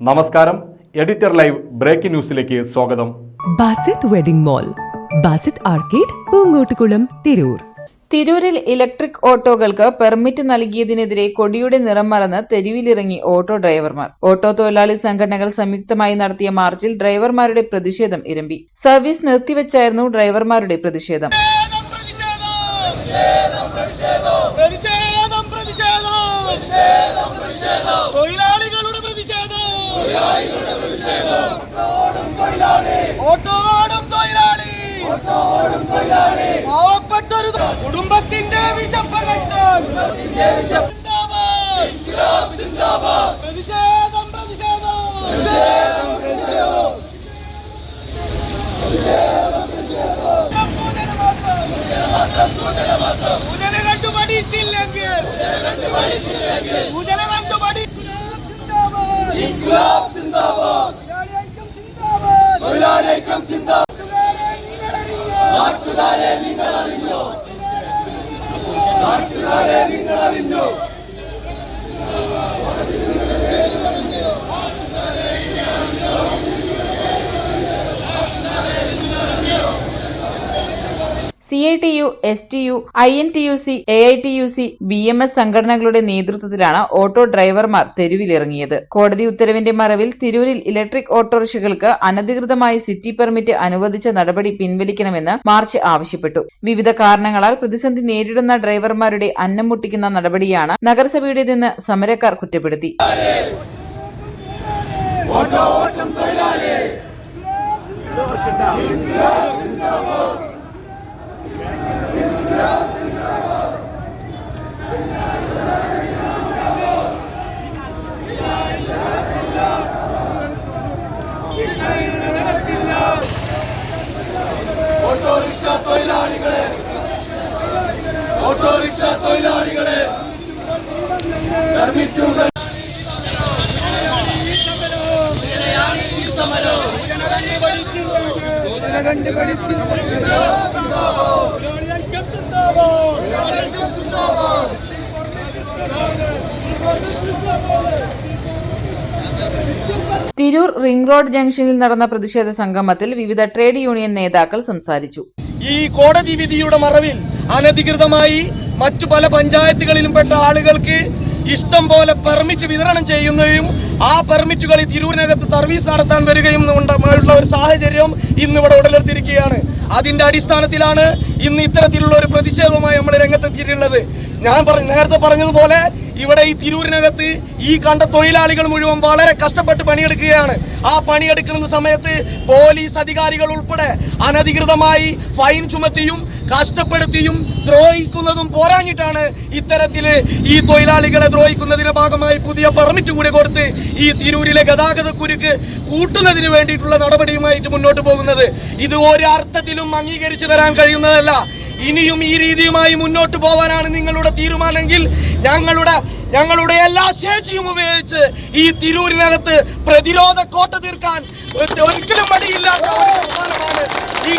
നമസ്കാരം editor live breaking ന്യൂസിലേക്ക് സ്വാഗതം Basith wedding mall Basith arcade Poonkottukulam Tirur തിരൂരിൽ ഇലക്ട്രിക് ഓട്ടോകൾക്ക് പെർമിറ്റ് നൽകിയതിനെതിരെ കൊടിയുടെ നിറം മറന്ന് തെരുവിലിറങ്ങി ഓട്ടോ ഡ്രൈവർമാർ ഓട്ടോ തൊഴിലാളി സംഘടനകൾ സംയുക്തമായി നടത്തിയ മാർച്ചിൽ ഡ്രൈവർമാരുടെ പ്രതിഷേധം ഇരമ്പി സർവീസ് നിർത്തിവച്ചായിരുന്നു ഡ്രൈവർമാരുടെ പ്രതിഷേധം പ്രതിഷേധം പ്രതിഷേധം തൊഴിലാളികളുടെ പ്രതിഷേധം ഓട്ടോടും തൊഴിലാളി പാവപ്പെട്ടൊരു കുടുംബത്തിന്റെ വിശപ്പകറ്റാൻ. പ്രതിഷേധം പ്രതിഷേധം. സൂചന കണ്ടു പഠിച്ചില്ലെങ്കിൽ സൂചന കണ്ടു പഠി തൊഴിലാളിക്കും സിന്ദാബാദ്. നാട്ടുകാരെ നിങ്ങൾ അറിഞ്ഞോ നാട്ടുകാരെ C I T U S T U I N T U C A I T U C B M S സംഘടനകളുടെ നേതൃത്വത്തിലാണ് ഓട്ടോ ഡ്രൈവർമാർ തെരുവിലിറങ്ങിയത്. കോടതി ഉത്തരവിന്റെ മറവിൽ തിരൂരിൽ ഇലക്ട്രിക് ഓട്ടോറിക്ഷകൾക്ക് അനധികൃതമായി സിറ്റി പെർമിറ്റ് അനുവദിച്ച നടപടി പിൻവലിക്കണമെന്ന് മാർച്ച് ആവശ്യപ്പെട്ടു. വിവിധ കാരണങ്ങളാൽ പ്രതിസന്ധി നേരിടുന്ന ഡ്രൈവർമാരുടെ അന്നം മുട്ടിക്കുന്ന നടപടിയാണ് നഗരസഭയുടേതെന്ന് സമരക്കാർ കുറ്റപ്പെടുത്തി. ഓട്ടോറിക്ഷ തിരൂർ റിംഗ് റോഡ് ജംഗ്ഷനിൽ നടന്ന പ്രതിഷേധ സംഗമത്തിൽ വിവിധ ട്രേഡ് യൂണിയൻ നേതാക്കൾ സംസാരിച്ചു. ഈ കോടതി വിധിയുടെ മറവിൽ അനധികൃതമായി മറ്റു പല പഞ്ചായത്തുകളിലും പെട്ട ആളുകൾക്ക് ഇഷ്ടം പോലെ പെർമിറ്റ് വിതരണം ചെയ്യുകയും ആ പെർമിറ്റുകൾ ഈ തിരൂരിനകത്ത് സർവീസ് നടത്താൻ വരികയും ഉള്ള ഒരു സാഹചര്യം ഇന്ന് ഇവിടെ ഉടലെടുത്തിരിക്കുകയാണ്. അതിന്റെ അടിസ്ഥാനത്തിലാണ് ഇന്ന് ഇത്തരത്തിലുള്ള ഒരു പ്രതിഷേധവുമായി നമ്മൾ രംഗത്തെത്തിയിട്ടുള്ളത്. ഞാൻ നേരത്തെ പറഞ്ഞതുപോലെ ഇവിടെ ഈ തിരൂരിനകത്ത് ഈ കണ്ട തൊഴിലാളികൾ മുഴുവൻ വളരെ കഷ്ടപ്പെട്ട് പണിയെടുക്കുകയാണ്. ആ പണിയെടുക്കുന്ന സമയത്ത് പോലീസ് അധികാരികൾ ഉൾപ്പെടെ അനധികൃതമായി ഫൈൻ ചുമത്തിയും കഷ്ടപ്പെടുത്തിയും ദ്രോഹിക്കുന്നതും പോരാഞ്ഞിട്ടാണ് ഇത്തരത്തിൽ ഈ തൊഴിലാളികളെ ദ്രോഹിക്കുന്നതിന്റെ ഭാഗമായി പുതിയ പെർമിറ്റ് കൂടി കൊടുത്ത് ഈ തിരൂരിലെ ഗതാഗത കുരുക്ക് കൂട്ടുന്നതിന് വേണ്ടിയിട്ടുള്ള നടപടിയുമായിട്ട് മുന്നോട്ട് പോകുന്നത്. ഇത് ഒരർത്ഥത്തിലും അംഗീകരിച്ചു തരാൻ കഴിയുന്നതല്ല. ഇനിയും ഈ രീതിയുമായി മുന്നോട്ട് പോകാനാണ് നിങ്ങളുടെ തീരുമാനമെങ്കിൽ ഞങ്ങളുടെ ഞങ്ങളുടെ എല്ലാ ശേഷിയും ഉപയോഗിച്ച് ഈ തിരൂരിനകത്ത് പ്രതിരോധ കോട്ട തീർക്കാൻ ഒരു- ഒരിക്കലും മടിയില്ലാത്ത ഈ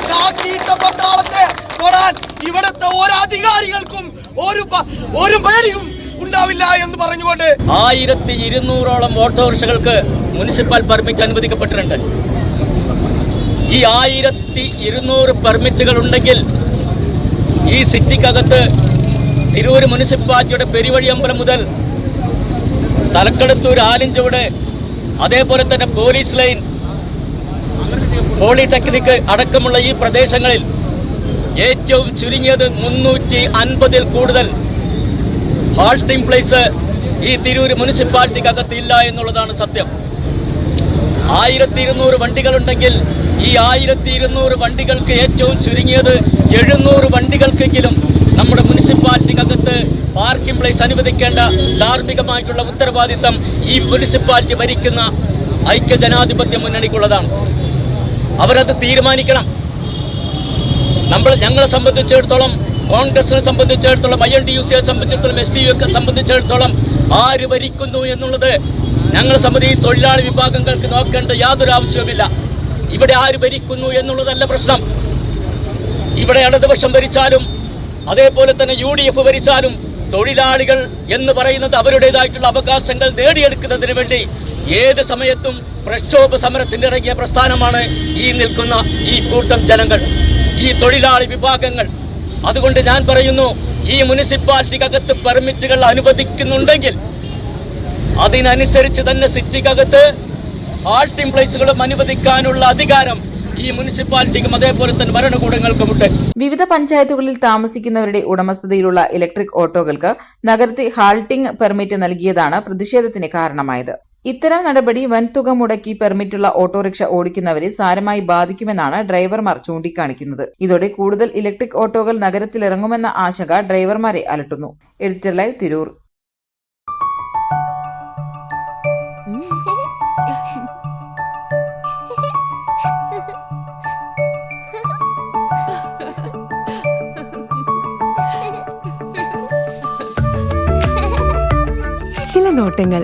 ഇവിടുത്തെ ഒരു അധികാരികൾക്കും ഒരു ഒരു പേടിയും ഉണ്ടാവില്ല എന്ന് പറഞ്ഞുകൊണ്ട് ആയിരത്തി ഇരുന്നൂറോളം ഓട്ടോറിക്ഷകൾക്ക് മുനിസിപ്പൽ പെർമിറ്റ് അനുവദിക്കപ്പെട്ടിട്ടുണ്ട്. ഈ ആയിരത്തി ഇരുന്നൂറ് പെർമിറ്റുകൾ ഉണ്ടെങ്കിൽ ഈ സിറ്റിക്കകത്ത് തിരൂർ മുനിസിപ്പാലിറ്റിയുടെ പെരുവഴി അമ്പലം മുതൽ തലക്കെടുത്തൂർ ആലിഞ്ചുവിടെ അതേപോലെ തന്നെ പോലീസ് ലൈൻ പോളിടെക്നിക് അടക്കമുള്ള ഈ പ്രദേശങ്ങളിൽ ഏറ്റവും ചുരുങ്ങിയത് മുന്നൂറ്റി അൻപതിൽ കൂടുതൽ ഹാൾട്ടിംഗ് പ്ലേസ് ഈ തിരൂർ മുനിസിപ്പാലിറ്റിക്കകത്ത് ഇല്ല എന്നുള്ളതാണ് സത്യം. ആയിരത്തി ഇരുന്നൂറ് വണ്ടികളുണ്ടെങ്കിൽ ഈ ആയിരത്തി ഇരുന്നൂറ് വണ്ടികൾക്ക് ഏറ്റവും ചുരുങ്ങിയത് എഴുന്നൂറ് വണ്ടികൾക്കെങ്കിലും നമ്മുടെ മുനിസിപ്പാലിറ്റിക്കകത്ത് പാർക്കിംഗ് പ്ലേസ് അനുവദിക്കേണ്ട ധാർമ്മികമായിട്ടുള്ള ഉത്തരവാദിത്തം ഈ മുനിസിപ്പാലിറ്റി ഭരിക്കുന്ന ഐക്യ ജനാധിപത്യ മുന്നണിക്കുള്ളതാണ്. അവരത് തീരുമാനിക്കണം. നമ്മൾ ഞങ്ങളെ സംബന്ധിച്ചിടത്തോളം കോൺഗ്രസിനെ സംബന്ധിച്ചിടത്തോളം ഐ എൻ ഡി യു സിയെ സംബന്ധിച്ചിടത്തോളം എസ് ടി യു സംബന്ധിച്ചിടത്തോളം ആര് ഭരിക്കുന്നു എന്നുള്ളത് ഞങ്ങളെ സമിതി തൊഴിലാളി വിഭാഗങ്ങൾക്ക് നോക്കേണ്ട യാതൊരു ആവശ്യവുമില്ല. ഇവിടെ ആര് ഭരിക്കുന്നു എന്നുള്ളതല്ല പ്രശ്നം. ഇവിടെ ഇടതുപക്ഷം ഭരിച്ചാലും അതേപോലെ തന്നെ യു ഡി എഫ് ഭരിച്ചാലും തൊഴിലാളികൾ എന്ന് പറയുന്നത് അവരുടേതായിട്ടുള്ള അവകാശങ്ങൾ നേടിയെടുക്കുന്നതിന് വേണ്ടി ഏത് സമയത്തും പ്രക്ഷോഭ സമരത്തിന് ഇറങ്ങിയ പ്രസ്ഥാനമാണ് ഈ നിൽക്കുന്ന ഈ കൂട്ടം ജനങ്ങൾ. ഈ തൊഴിലാളി വിഭാഗങ്ങൾ അതുകൊണ്ട് ഞാൻ പറയുന്നു ഈ മുനിസിപ്പാലിറ്റിക്കകത്ത് പെർമിറ്റുകൾ അനുവദിക്കുന്നുണ്ടെങ്കിൽ അതിനനുസരിച്ച് തന്നെ സിറ്റിക്കകത്ത് ഹാൾട്ടിംഗ് പ്ലേസുകളും അനുവദിക്കാനുള്ള അധികാരം ഈ മുനിസിപ്പാലിറ്റിക്കും അതേപോലെ തന്നെ ഭരണകൂടങ്ങൾക്കുമുണ്ട്. വിവിധ പഞ്ചായത്തുകളിൽ താമസിക്കുന്നവരുടെ ഉടമസ്ഥതയിലുള്ള ഇലക്ട്രിക് ഓട്ടോകൾക്ക് നഗരത്തിൽ ഹാൾട്ടിംഗ് പെർമിറ്റ് നൽകിയതാണ് പ്രതിഷേധത്തിന് കാരണമായത്. ഇത്തരം നടപടി വൻതുക മുടക്കി പെർമിറ്റുള്ള ഓട്ടോറിക്ഷ ഓടിക്കുന്നവരെ സാരമായി ബാധിക്കുമെന്നാണ് ഡ്രൈവർമാർ ചൂണ്ടിക്കാണിക്കുന്നത്. ഇതോടെ കൂടുതൽ ഇലക്ട്രിക് ഓട്ടോകൾ നഗരത്തിലിറങ്ങുമെന്ന ആശങ്ക ഡ്രൈവർമാരെ അലട്ടുന്നു. Editor live Tirur. ചില നോട്ടങ്ങൾ